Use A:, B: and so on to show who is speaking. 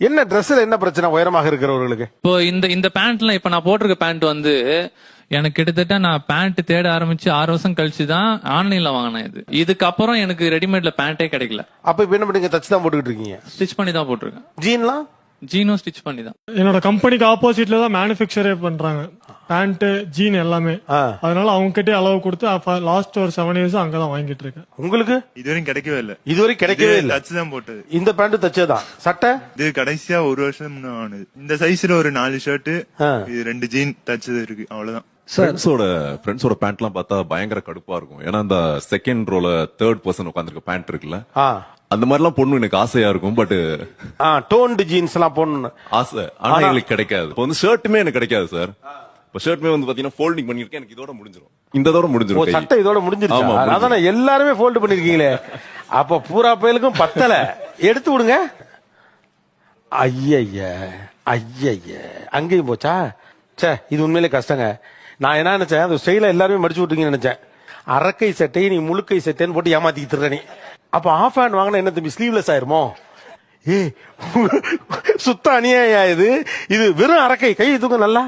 A: என்ன ட்ரெஸ்ல என்ன பிரச்சனை? உயரமாக இருக்கிறவர்களுக்கு.
B: இப்போ இந்த இந்த பேண்ட்லாம் இப்ப நான் போட்டிருக்க பேண்ட் வந்து எனக்கு கிட்டத்தட்ட நான் பேண்ட் தேட ஆரம்பிச்சு ஆறு வருஷம் கழிச்சு தான் ஆன்லைன்ல வாங்கினேன் இது. இதுக்கப்புறம் எனக்கு ரெடிமேட்ல பேண்டே கிடைக்கல.
A: அப்ப இப்ப என்ன பண்ணீங்க? தச்சு தான் போட்டுக்கிட்டு இருக்கீங்க.
B: ஸ்டிச் பண்ணி தான் போட்டிருக்கேன்.
A: ஜீன்லாம்?
B: ஜீனும் ஸ்டிச் பண்ணி தான்
C: என்னோட கம்பெனிக்கு ஆப்போசிட்ல தான் மேனுஃபேக்சரே பண்றாங்க. பேண்ட் ஜீன் எல்லாமே. அதனால அவங்க கிட்டே அளவு கொடுத்து லாஸ்ட் ஒரு செவன் இயர்ஸ் அங்கதான் வாங்கிட்டு இருக்கேன்.
A: உங்களுக்கு?
D: இதுவரையும் கிடைக்கவே இல்ல.
A: இதுவரை கிடைக்கவே இல்ல.
D: தச்சு தான் போட்டது.
A: இந்த பேண்ட் தச்சதுதான். சட்டை?
D: இது கடைசியா ஒரு வருஷம் முன்ன ஆனது இந்த சைஸ்ல ஒரு நாலு ஷர்ட். இது ரெண்டு ஜீன் தச்சது இருக்கு. அவ்வளவுதான்.
E: ஃப்ரெண்ட்ஸோட ஃப்ரெண்ட்ஸோட பேண்ட்லாம் பார்த்தா பயங்கர கடுப்பா இருக்கும். ஏன்னா அந்த செகண்ட் ரோல தேர்ட் பர்சன் உட்காந்துருக்க பேண்ட் இருக்குல்ல?
A: ஆ.
E: அந்த மாதிரிலாம் பொண்ணு எனக்கு ஆசையா இருக்கும் பட்
A: டோன்டு ஜீன்ஸ் எல்லாம் போடணும்
E: ஆசை. ஆனா எங்களுக்கு கிடைக்காது. இப்போ வந்து ஷர்ட்டுமே எனக்கு கிடைக்காது சார் இப்போ ஷர்ட்டுமே வந்து பாத்தீங்கன்னா ஃபோல்டிங் பண்ணிருக்கேன் எனக்கு இதோட முடிஞ்சிரும். இந்த இதோட கை.
A: சட்டை இதோட முடிஞ்சிருச்சு. அதானே எல்லாருமே ஃபோல்டு பண்ணிருக்கீங்களே. அப்ப பூரா பயலுக்கும் பத்தல. எடுத்து விடுங்க. ஐயய்ய ஐயய்ய அங்கேயும் போச்சா? ச்சே இது உண்மையிலே கஷ்டங்க. நான் என்ன நினைச்சேன் அது ஸ்டைல எல்லாருமே மடிச்சு விட்டுருங்கன்னு நினைச்சேன். அரக்கை சட்டை நீ முழுக்கை சட்டைன்னு போட்டு ஏமாத்திக்கிட்டு இருக்க நீ. அப்ப ஆஃப் ஹேண்ட் வாங்கினா என்ன தம்பி ஸ்லீவ்லெஸ் ஆயிருமோ? ஏ சுத்த அநியாயம் இது. இது வெறும் அரக்கை. கை தூங்க நல்லா.